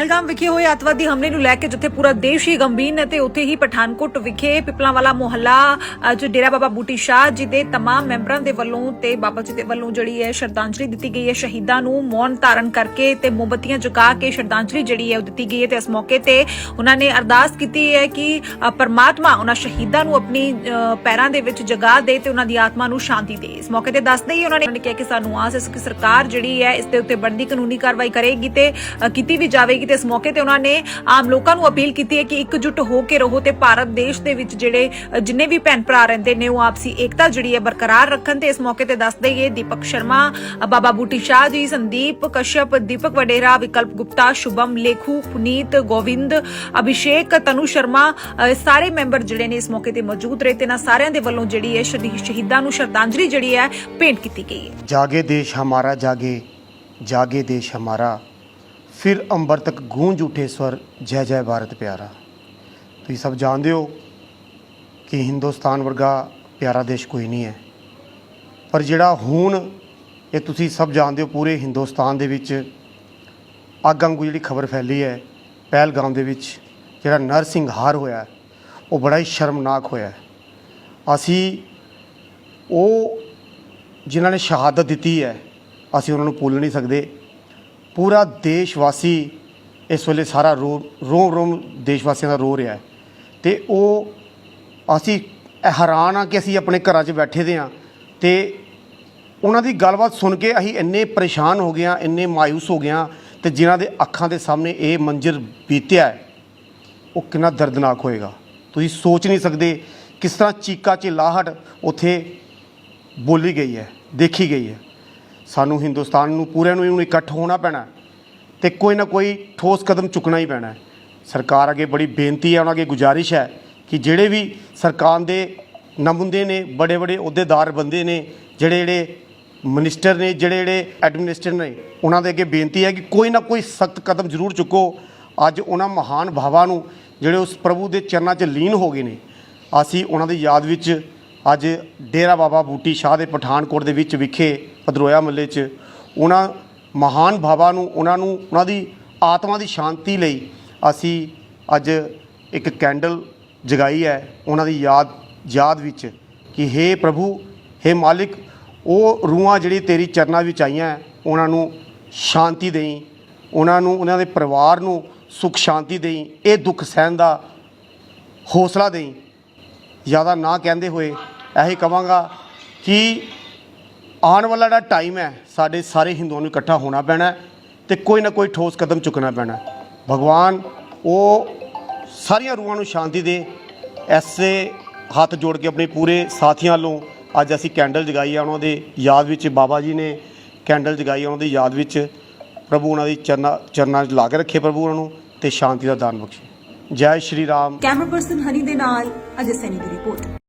ਪਹਿਲਗਾਮ ਵਿਖੇ ਹੋਏ ਅੱਤਵਾਦੀ ਹਮਲੇ ਨੂੰ ਲੈ ਕੇ ਜਿੱਥੇ ਪੂਰਾ ਦੇਸ਼ ਹੀ ਗੰਭੀਰ ਹੈ ਤੇ ਉੱਥੇ ਹੀ ਪਠਾਨਕੋਟ ਵਿਖੇ ਪਿਪਲਾਂਵਾਲਾ ਮੁਹੱਲਾ ਅ, ਜੋ ਡੇਰਾ ਬਾਬਾ ਬੂਟੀ ਸ਼ਾਹ ਜੀ ਦੇ तमाम ਮੈਂਬਰਾਂ ਦੇ ਵੱਲੋਂ ਤੇ ਬਾਬਾ ਜੀ ਦੇ ਵੱਲੋਂ ਜਿਹੜੀ ਹੈ ਸ਼ਰਧਾਂਜਲੀ ਦਿੱਤੀ ਗਈ ਹੈ ਸ਼ਹੀਦਾਂ ਨੂੰ ਮੌਨ ਧਾਰਨ ਕਰਕੇ ਤੇ ਮੋਮਬੱਤੀਆਂ ਜਗਾ ਕੇ ਸ਼ਰਧਾਂਜਲੀ ਜਿਹੜੀ ਹੈ ਉਹ ਦਿੱਤੀ ਗਈ ਹੈ ਤੇ ਇਸ ਮੌਕੇ ਤੇ ਉਹਨਾਂ ਨੇ ਅਰਦਾਸ ਕੀਤੀ ਹੈ ਕਿ ਅ, ਪਰਮਾਤਮਾ ਉਹਨਾਂ ਸ਼ਹੀਦਾਂ ਨੂੰ ਆਪਣੀ ਅ, ਪੈਰਾਂ ਦੇ ਵਿੱਚ ਜਗਾ ਦੇ ਤੇ ਉਹਨਾਂ ਦੀ ਆਤਮਾ ਨੂੰ ਸ਼ਾਂਤੀ ਦੇ ਇਸ ਮੌਕੇ ਤੇ ਦੱਸਦੇ ਹੀ ਉਹਨਾਂ ਨੇ ਕਿਹਾ ਕਿ ਸਾਨੂੰ ਆਸ ਹੈ ਕਿ ਸਰਕਾਰ ਜਿਹੜੀ ਹੈ ਇਸ ਦੇ ਉੱਤੇ ਬਣਦੀ ਕਾਨੂੰਨੀ ਕਾਰਵਾਈ ਕਰੇਗੀ ਤੇ ਅ, ਕੀਤੀ ਵੀ ਜਾਵੇਗੀ ਤੇ ਇਸ ਮੌਕੇ ਤੇ ਉਹਨਾਂ ਨੇ ਆਮ ਲੋਕਾਂ ਨੂੰ ਅਪੀਲ ਕੀਤੀ ਹੈ ਕਿ ਇਕਜੁੱਟ ਹੋ ਕੇ ਰਹੋ ਤੇ ਭਾਰਤ ਦੇਸ਼ ਦੇ ਵਿੱਚ ਜਿਹੜੇ ਜਿੰਨੇ ਵੀ ਭੈਣ ਭਰਾ ਰਹਿੰਦੇ ਨੇ, ਉਹ ਆਪਸੀ ਏਕਤਾ ਜਿਹੜੀ ਹੈ ਬਰਕਰਾਰ ਰੱਖਣ ਤੇ ਇਸ ਮੌਕੇ ਤੇ ਦੱਸ ਦਈਏ ਦੀਪਕ ਸ਼ਰਮਾ ਬਾਬਾ ਬੂਟੀ ਸ਼ਾਹ ਜੀ, ਸੰਦੀਪ ਕਸ਼ਪ ਦੀਪਕ ਵਡੇਰਾ, ਵਿਕਲਪ ਗੁਪਤਾ, ਸ਼ੁਭਮ, ਲੇਖੂ, ਪੁਨੀਤ, ਗੋਵਿੰਦ, ਅਭਿਸ਼ੇਕ, ਤਨੂ ਸ਼ਰਮਾ ਸਾਰੇ ਮੈਂਬਰ ਜਿਹੜੇ ਨੇ ਇਸ ਮੌਕੇ ਤੇ ਮੌਜੂਦ ਰਹੇ ਤੇ ਨਾ ਸਾਰਿਆਂ ਦੇ ਵੱਲੋਂ ਜਿਹੜੀ ਹੈ ਸ਼ਹੀਦਾਂ ਨੂੰ ਸ਼ਰਧਾਂਜਲੀ ਜਿਹੜੀ ਹੈ ਭੇਂਟ ਕੀਤੀ ਗਈ ਹੈ। ਜਾਗੇ ਦੇਸ਼ ਹਮਾਰਾ, ਜਾਗੇ ਜਾਗੇ ਦੇਸ਼ ਹਮਾਰਾ। ਫਿਰ ਅੰਬਰ ਤੱਕ ਗੂੰਜ ਉਠੇ ਸਵਰ, ਜੈ ਜੈ ਭਾਰਤ ਪਿਆਰਾ। ਤੁਸੀਂ ਸਭ ਜਾਣਦੇ ਹੋ ਕਿ ਹਿੰਦੁਸਤਾਨ ਵਰਗਾ ਪਿਆਰਾ ਦੇਸ਼ ਕੋਈ ਨਹੀਂ ਹੈ। ਪਰ ਜਿਹੜਾ ਹੁਣ ਇਹ ਤੁਸੀਂ ਸਭ ਜਾਣਦੇ ਹੋ ਪੂਰੇ ਹਿੰਦੁਸਤਾਨ ਦੇ ਵਿੱਚ ਅੱਗ ਵਾਂਗੂ ਜਿਹੜੀ ਖਬਰ ਫੈਲੀ ਹੈ, ਪਹਿਲਗਾਮ ਦੇ ਵਿੱਚ ਜਿਹੜਾ ਨਰਸਿੰਘਾਰ ਹੋਇਆ, ਉਹ ਬੜਾ ਹੀ ਸ਼ਰਮਨਾਕ ਹੋਇਆ ਅਸੀਂ ਉਹ ਜਿਨ੍ਹਾਂ ਨੇ ਸ਼ਹਾਦਤ ਦਿੱਤੀ ਹੈ, ਅਸੀਂ ਉਹਨਾਂ ਨੂੰ ਭੁੱਲ ਨਹੀਂ ਸਕਦੇ। ਪੂਰਾ ਦੇਸ਼ ਵਾਸੀ ਇਸ ਵੇਲੇ ਸਾਰਾ ਰੋ, ਰੋਮ ਰੋਮ ਦੇਸ਼ ਵਾਸੀਆਂ ਦਾ ਰੋ ਰਿਹਾ ਹੈ। ਤੇ ਉਹ ਅਸੀਂ ਹੈਰਾਨ ਆ ਕਿ ਅਸੀਂ ਆਪਣੇ ਘਰਾਂ 'ਚ ਬੈਠੇ ਦੇ ਆ ਤੇ ਉਹਨਾਂ ਦੀ ਗੱਲਬਾਤ ਸੁਣ ਕੇ ਅਸੀਂ ਇੰਨੇ ਪਰੇਸ਼ਾਨ ਹੋ ਗਏ ਹਾਂ, ਇੰਨੇ ਮਾਇੂਸ ਹੋ ਗਏ ਹਾਂ ਤੇ ਜਿਨ੍ਹਾਂ ਦੇ ਅੱਖਾਂ ਦੇ ਸਾਹਮਣੇ ਇਹ ਮੰਜ਼ਰ ਬੀਤਿਆ ਹੈ, ਉਹ ਕਿੰਨਾ ਦਰਦਨਾਕ ਹੋਏਗਾ। ਤੁਸੀਂ ਸੋਚ ਨਹੀਂ ਸਕਦੇ ਕਿਸ ਤਰ੍ਹਾਂ ਚੀਕਾ ਚਿਲਾਹਟ ਉੱਥੇ ਬੋਲੀ ਗਈ ਹੈ, ਦੇਖੀ ਗਈ ਹੈ। ਸਾਨੂੰ ਹਿੰਦੁਸਤਾਨ ਨੂੰ ਪੂਰੇ ਨੂੰ ਇਹਨੂੰ ਇਕੱਠ ਹੋਣਾ ਪੈਣਾ ਤੇ ਕੋਈ ਨਾ ਕੋਈ ਠੋਸ ਕਦਮ ਚੁੱਕਣਾ ਹੀ ਪੈਣਾ ਸਰਕਾਰ ਅੱਗੇ ਬੜੀ ਬੇਨਤੀ ਹੈ, ਉਹਨਾਂ ਅੱਗੇ ਗੁਜ਼ਾਰਿਸ਼ ਹੈ ਕਿ ਜਿਹੜੇ ਵੀ ਸਰਕਾਰ ਦੇ ਨਮੁੰਦੇ ਨੇ ਬੜੇ ਬੜੇ ਅਹੁਦੇਦਾਰ ਬੰਦੇ ਨੇ, ਜਿਹੜੇ ਜਿਹੜੇ ਮਿਨਿਸਟਰ ਨੇ, ਜਿਹੜੇ ਜਿਹੜੇ ਐਡਮਿਨਿਸਟਰ ਨੇ, ਉਹਨਾਂ ਦੇ ਅੱਗੇ ਬੇਨਤੀ ਹੈ ਕਿ ਕੋਈ ਨਾ ਕੋਈ ਸਖਤ ਕਦਮ ਜ਼ਰੂਰ ਚੁੱਕੋ। ਅੱਜ ਉਹਨਾਂ ਮਹਾਨ ਭਾਵਾਂ ਨੂੰ ਜਿਹੜੇ ਉਸ ਪ੍ਰਭੂ ਦੇ ਚਰਨਾਂ 'ਚ ਲੀਨ ਹੋ ਗਏ ਨੇ, ਅਸੀਂ ਉਹਨਾਂ ਦੀ ਯਾਦ ਵਿੱਚ ਅੱਜ ਡੇਰਾ ਬਾਬਾ ਬੂਟੀ ਸ਼ਾਹ ਦੇ ਪਠਾਨਕੋਟ ਦੇ ਵਿੱਚ ਵਿਖੇ ਪਦਰੋਇਆ ਮੱਲੇ 'ਚ ਉਹਨਾਂ ਮਹਾਨ ਬਾਬਾ ਨੂੰ, ਉਹਨਾਂ ਨੂੰ, ਉਹਨਾਂ ਦੀ ਆਤਮਾ ਦੀ ਸ਼ਾਂਤੀ ਲਈ ਅਸੀਂ ਅੱਜ ਇੱਕ ਕੈਂਡਲ ਜਗਾਈ ਹੈ ਉਹਨਾਂ ਦੀ ਯਾਦ ਯਾਦ ਵਿੱਚ ਕਿ हे ਪ੍ਰਭੂ हे ਮਾਲਿਕ, ਉਹ ਰੂਹਾਂ ਜਿਹੜੀ ਤੇਰੀ ਚਰਨਾਂ ਵਿੱਚ ਆਈਆਂ ਉਹਨਾਂ ਨੂੰ ਸ਼ਾਂਤੀ ਦੇਈ, ਉਹਨਾਂ ਨੂੰ, ਉਹਨਾਂ ਦੇ ਪਰਿਵਾਰ ਨੂੰ ਸੁਖ ਸ਼ਾਂਤੀ ਦੇਈ, ਇਹ ਦੁੱਖ ਸਹਿਣ ਦਾ ਹੌਸਲਾ ਦੇਈ। ਜ਼ਿਆਦਾ ਨਾ ਕਹਿੰਦੇ ਹੋਏ ਇਹੀ ਕਵਾਂਗਾ ਕਿ ਆਉਣ ਵਾਲਾ ਜਿਹੜਾ ਟਾਈਮ ਹੈ, ਸਾਡੇ ਸਾਰੇ ਹਿੰਦੂਆਂ ਨੂੰ ਇਕੱਠਾ ਹੋਣਾ ਪੈਣਾ ਹੈ ਤੇ ਕੋਈ ਨਾ ਕੋਈ ਠੋਸ ਕਦਮ ਚੁੱਕਣਾ ਪੈਣਾ ਭਗਵਾਨ, ਉਹ ਸਾਰੀਆਂ ਰੂਹਾਂ ਨੂੰ ਸ਼ਾਂਤੀ ਦੇ, ਐਸੇ ਹੱਥ ਜੋੜ ਕੇ ਆਪਣੇ ਪੂਰੇ ਸਾਥੀਆਂ ਵੱਲੋਂ ਅੱਜ ਅਸੀਂ ਕੈਂਡਲ ਜਗਾਈ ਆ ਉਹਨਾਂ ਦੇ ਯਾਦ ਵਿੱਚ, ਬਾਬਾ ਜੀ ਨੇ ਕੈਂਡਲ ਜਗਾਈ ਆ ਉਹਨਾਂ ਦੀ ਯਾਦ ਵਿੱਚ। ਪ੍ਰਭੂ ਉਹਨਾਂ ਦੀ ਚਰਨਾਂ ਚਰਨਾਂ 'ਚ ਲਾ ਕੇ ਰੱਖੇ ਪ੍ਰਭੂ ਉਹਨਾਂ ਨੂੰ ਤੇ ਸ਼ਾਂਤੀ ਦਾ ਦਾਨ ਬਖਸ਼ੇ। ਜੈ ਸ਼੍ਰੀ ਰਾਮ। ਕੈਮਰਾ ਪਰਸਨ ਹਨੀ ਦੇ ਨਾਲ ਅਜੇ ਸੈਨੀ ਦੀ ਰਿਪੋਰਟ